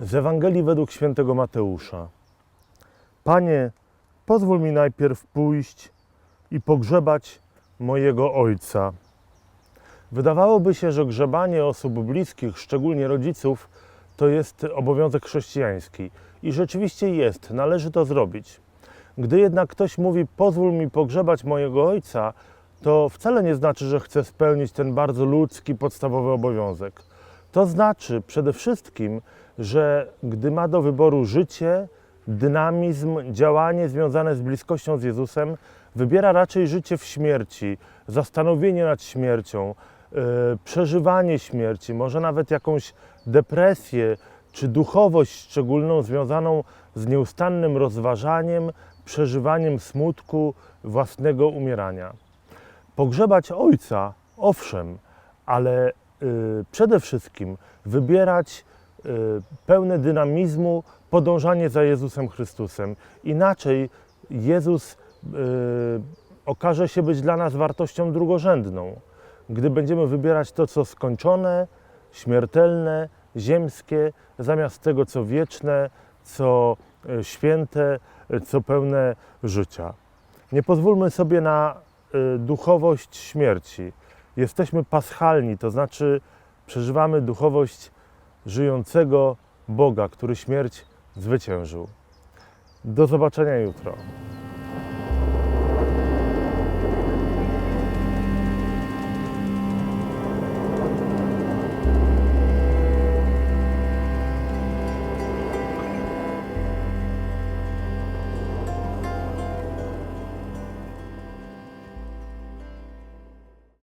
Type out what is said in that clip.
Z Ewangelii według świętego Mateusza. Panie, pozwól mi najpierw pójść i pogrzebać mojego ojca. Wydawałoby się, że grzebanie osób bliskich, szczególnie rodziców, to jest obowiązek chrześcijański. I rzeczywiście jest, należy to zrobić. Gdy jednak ktoś mówi, pozwól mi pogrzebać mojego ojca, to wcale nie znaczy, że chce spełnić ten bardzo ludzki, podstawowy obowiązek. To znaczy przede wszystkim, że gdy ma do wyboru życie, dynamizm, działanie związane z bliskością z Jezusem, wybiera raczej życie w śmierci, zastanowienie nad śmiercią, yy, przeżywanie śmierci, może nawet jakąś depresję czy duchowość szczególną związaną z nieustannym rozważaniem, przeżywaniem smutku własnego umierania. Pogrzebać ojca, owszem, ale przede wszystkim wybierać y, pełne dynamizmu podążanie za Jezusem Chrystusem. Inaczej Jezus y, okaże się być dla nas wartością drugorzędną. Gdy będziemy wybierać to, co skończone, śmiertelne, ziemskie, zamiast tego, co wieczne, co y, święte, y, co pełne życia. Nie pozwólmy sobie na y, duchowość śmierci. Jesteśmy paschalni, to znaczy przeżywamy duchowość żyjącego Boga, który śmierć zwyciężył. Do zobaczenia jutro.